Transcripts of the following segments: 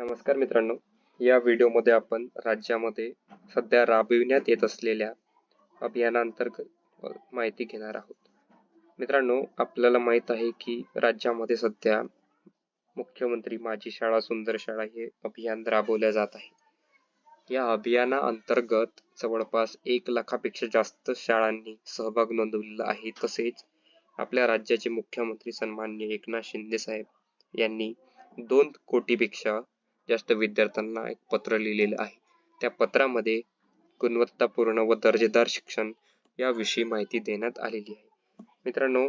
नमस्कार मित्रांनो. या व्हिडिओमध्ये आपण राज्यामध्ये सध्या राबविण्यात येत असलेल्या अभियानांतर्गत माहिती घेणार आहोत. मित्रांनो आपल्याला माहीत आहे की राज्यामध्ये सध्या मुख्यमंत्री माझी शाळा सुंदर शाळा हे अभियान राबवल्या जात आहे. या अभियाना अंतर्गत जवळपास एक लाखापेक्षा जास्त शाळांनी सहभाग नोंदवलेला आहे. तसेच आपल्या राज्याचे मुख्यमंत्री सन्माननीय एकनाथ शिंदे साहेब यांनी दोन कोटीपेक्षा जास्त विद्यार्थ्यांना एक पत्र लिहिलेलं आहे. त्या पत्रामध्ये गुणवत्तापूर्ण व दर्जेदार शिक्षण याविषयी माहिती देण्यात आलेली आहे. मित्रांनो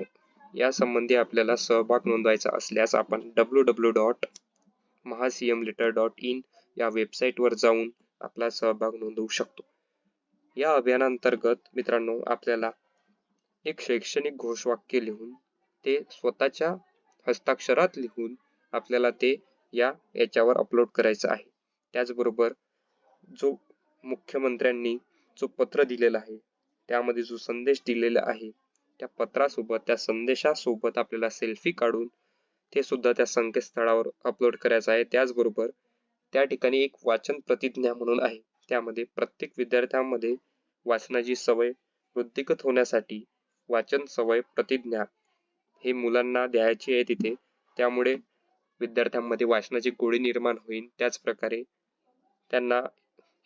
या संबंधी आपल्याला सहभाग नोंदवायचा असल्यास आपण W W dot MahaCM letter dot in या वेबसाईटवर जाऊन आपला सहभाग नोंदवू शकतो. या अभियानांतर्गत मित्रांनो आपल्याला एक शैक्षणिक घोषवाक्य लिहून ते स्वतःच्या हस्ताक्षरात लिहून आपल्याला ते या याच्यावर अपलोड करायचं आहे. त्याचबरोबर जो मुख्यमंत्र्यांनी जो पत्र दिलेला आहे त्यामध्ये जो संदेश दिलेला आहे त्या पत्रासोबत त्या संदेशासोबत आपल्याला सेल्फी काढून ते सुद्धा त्या संकेतस्थळावर अपलोड करायचं आहे. त्याचबरोबर त्या ठिकाणी एक वाचन प्रतिज्ञा म्हणून आहे. त्यामध्ये प्रत्येक विद्यार्थ्यांमध्ये वाचनाची सवय वृद्धिगत होण्यासाठी वाचन सवय प्रतिज्ञा हे मुलांना द्यायची आहे तिथे. त्यामुळे विद्यार्थ्यांमध्ये वाचनाची गोडी निर्माण होईल त्याच प्रकारे त्यांना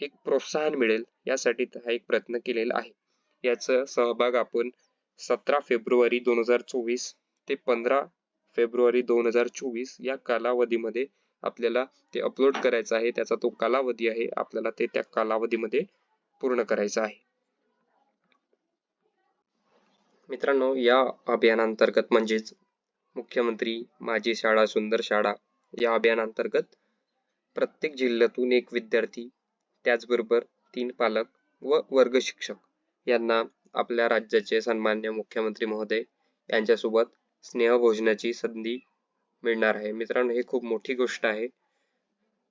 एक प्रोत्साहन मिळेल. यासाठी हा एक प्रयत्न केलेला आहे. याचा सहभाग आपण सतरा फेब्रुवारी दोन हजार चोवीस ते पंधरा फेब्रुवारी दोन हजार चोवीस या कालावधीमध्ये आपल्याला ते अपलोड करायचं आहे. त्याचा तो कालावधी आहे. आपल्याला ते त्या कालावधीमध्ये पूर्ण करायचं आहे. मित्रांनो या अभियानांतर्गत म्हणजेच मुख्यमंत्री माझी शाळा सुंदर शाळा या अभियानांतर्गत प्रत्येक जिल्ह्यातून एक विद्यार्थी त्याचबरोबर तीन पालक व वर्ग शिक्षक यांना आपल्या राज्याचे सन्मान्य मुख्यमंत्री महोदय यांच्यासोबत स्नेहभोजनाची संधी मिळणार आहे. मित्रांनो हे खूप मोठी गोष्ट आहे.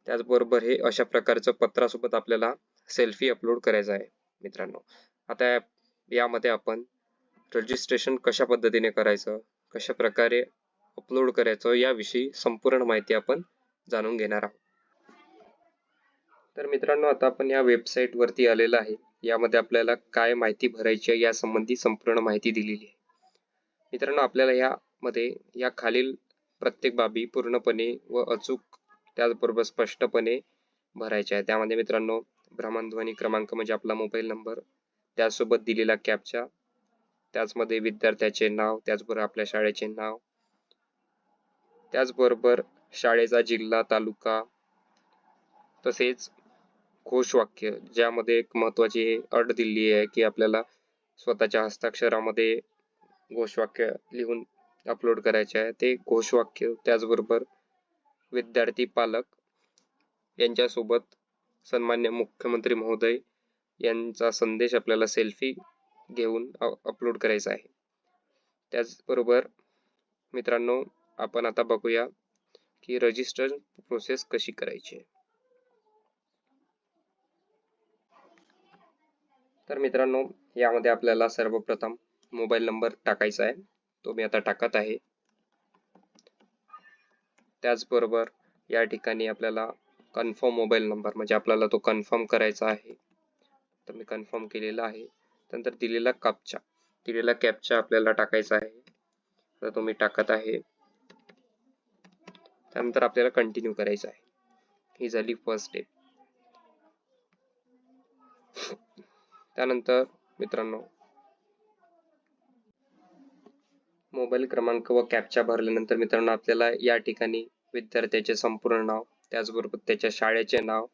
त्याचबरोबर हे अशा प्रकारचं पत्रासोबत आपल्याला सेल्फी अपलोड करायचा आहे मित्रांनो. आता यामध्ये आपण रजिस्ट्रेशन कशा पद्धतीने करायचं कशा प्रकारे अपलोड करायचं याविषयी संपूर्ण माहिती आपण जाणून घेणार आहोत. तर मित्रांनो आता आपण या वेबसाईट वरती आलेलं आहे. यामध्ये आपल्याला काय माहिती भरायची आहे या संबंधी संपूर्ण माहिती दिलेली आहे. मित्रांनो आपल्याला यामध्ये या खालील प्रत्येक बाबी पूर्णपणे व अचूक त्याचबरोबर स्पष्टपणे भरायच्या आहे त्यामध्ये मित्रांनो भ्रमणध्वनी क्रमांक म्हणजे आपला मोबाईल नंबर त्यासोबत दिलेला कॅपचा त्याचमध्ये विद्यार्थ्याचे नाव त्याचबरोबर आपल्या शाळेचे नाव त्याचबरोबर शाळेचा जिल्हा तालुका तसेच घोषवाक्य ज्यामध्ये एक महत्वाची अट दिली आहे की आपल्याला स्वतःच्या हस्ताक्षरामध्ये घोषवाक्य लिहून अपलोड करायचे आहे. ते घोषवाक्य त्याचबरोबर विद्यार्थी पालक यांच्यासोबत सन्मान्य मुख्यमंत्री महोदय यांचा संदेश आपल्याला सेल्फी घेऊन अपलोड करायचा आहे. त्याचबरोबर मित्रांनो आपण आता बघूया की रजिस्टर प्रोसेस कशी करायची आहे. तर मित्रांनो यामध्ये आपल्याला सर्वप्रथम मोबाईल नंबर टाकायचा आहे. तो मी आता टाकत आहे. त्याचबरोबर या ठिकाणी आपल्याला कन्फर्म मोबाईल नंबर म्हणजे आपल्याला तो कन्फर्म करायचा आहे. तर मी कन्फर्म केलेला आहे. त्यानंतर दिलेला कपचा. दिलेला कॅप्चा आपल्याला टाकायचा आहे. तर तो मी टाकत आहे. त्यानंतर आपल्याला कंटिन्यू करायचं आहे. ही झाली फर्स्ट स्टेप त्यानंतर मित्रांनो मोबाईल क्रमांक व कॅप्चा भरल्यानंतर मित्रांनो आपल्याला या ठिकाणी विद्यार्थ्याचे संपूर्ण नाव त्याचबरोबर त्याच्या शाळेचे नाव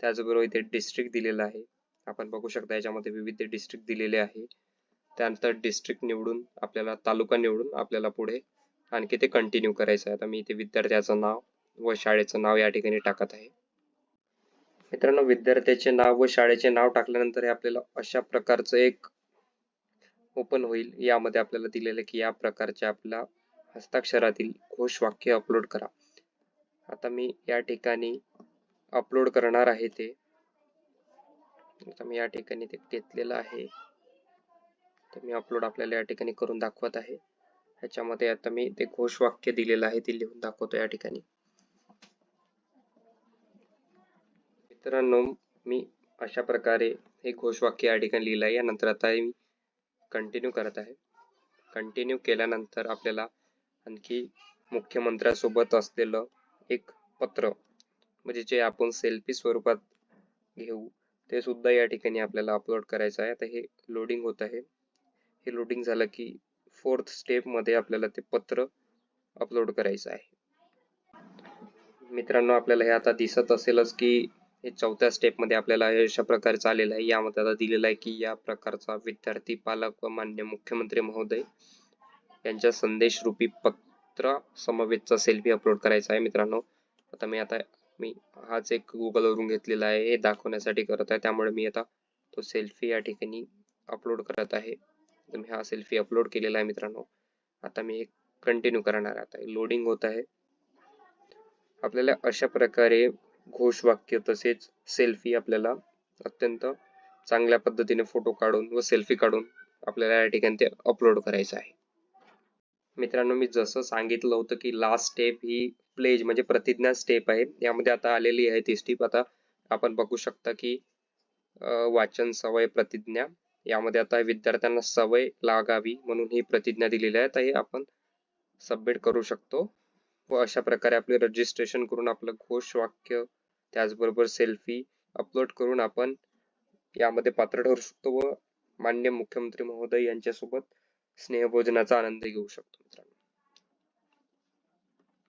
त्याचबरोबर इथे डिस्ट्रिक्ट दिलेलं आहे. आपण बघू शकता याच्यामध्ये विविध डिस्ट्रिक्ट दिलेले आहे. त्यानंतर डिस्ट्रिक्ट निवडून आपल्याला तालुका निवडून आपल्याला पुढे आणखी ते कंटिन्यू करायचं आहे. आता मी इथे विद्यार्थ्याचं नाव व शाळेचं नाव या ठिकाणी टाकत आहे. मित्रांनो विद्यार्थ्याचे नाव व शाळेचे नाव टाकल्यानंतर हे आपल्याला अशा प्रकारचं एक ओपन होईल. यामध्ये आपल्याला दिलेलं की या प्रकारचे आपल्या हस्ताक्षरातील घोषवाक्य अपलोड करा. आता मी या ठिकाणी अपलोड करणार आहे ते. आता मी या ठिकाणी ते घेतलेलं आहे. तर मी अपलोड आपल्याला या ठिकाणी करून दाखवत आहे. ह्याच्यामध्ये आता मी ते घोषवाक्य दिलेलं आहे ते लिहून दाखवतो या ठिकाणी. मित्रांनो मी अशा प्रकारे हे घोषवाक्य या ठिकाणी लिहिलं आहे. यानंतर आता मी कंटिन्यू करत आहे. कंटिन्यू केल्यानंतर आपल्याला आणखी मुख्यमंत्र्यासोबत असलेलं एक पत्र म्हणजे जे आपण सेल्फी स्वरूपात घेऊ ते सुद्धा या ठिकाणी आपल्याला अपलोड करायचं आहे. आता हे लोडिंग होत आहे. हे लोडिंग झालं की फोर्थ स्टेपमध्ये आपल्याला ते पत्र अपलोड करायचं आहे. मित्रांनो आपल्याला हे आता दिसत असेलच की हे चौथ्या स्टेपमध्ये आपल्याला हे अशा प्रकारे चाललेलं आहे. यामध्ये आता दिलेलं आहे की या प्रकारचा विद्यार्थी पालक व मान्य मुख्यमंत्री महोदय यांच्या संदेश रूपी पत्र समवेतचा सेल्फी अपलोड करायचा आहे मित्रांनो. आता मी आता मी हाच एक गुगलवरून घेतलेला आहे. हे दाखवण्यासाठी करत आहे. त्यामुळे मी आता तो सेल्फी या ठिकाणी अपलोड करत आहे. तर मी हा सेल्फी अपलोड केलेला आहे मित्रांनो. आता मी एक कंटिन्यू करणार आता लोडिंग होत आहे. आपल्याला अशा प्रकारे घोषवाक्य तसेच सेल्फी आपल्याला अत्यंत चांगल्या पद्धतीने फोटो काढून व सेल्फी काढून आपल्याला या ठिकाणी ते अपलोड करायचं आहे. मित्रांनो मी जसं सांगितलं होतं की लास्ट स्टेप ही प्लेज म्हणजे प्रतिज्ञा स्टेप आहे. यामध्ये आता आलेली आहे ती स्टेप आता आपण बघू शकता की वाचन सवय प्रतिज्ञा यामध्ये आता विद्यार्थ्यांना सवय लागावी म्हणून ही प्रतिज्ञा दिलेली आहे. तर हे आपण सबमिट करू शकतो. व अशा प्रकारे आपले रजिस्ट्रेशन करून आपलं घोषवाक्य त्याचबरोबर सेल्फी अपलोड करून आपण यामध्ये पात्र ठरू शकतो. व मान्य मुख्यमंत्री महोदय यांच्यासोबत स्नेहभोजनाचा आनंद घेऊ शकतो मित्रांनो.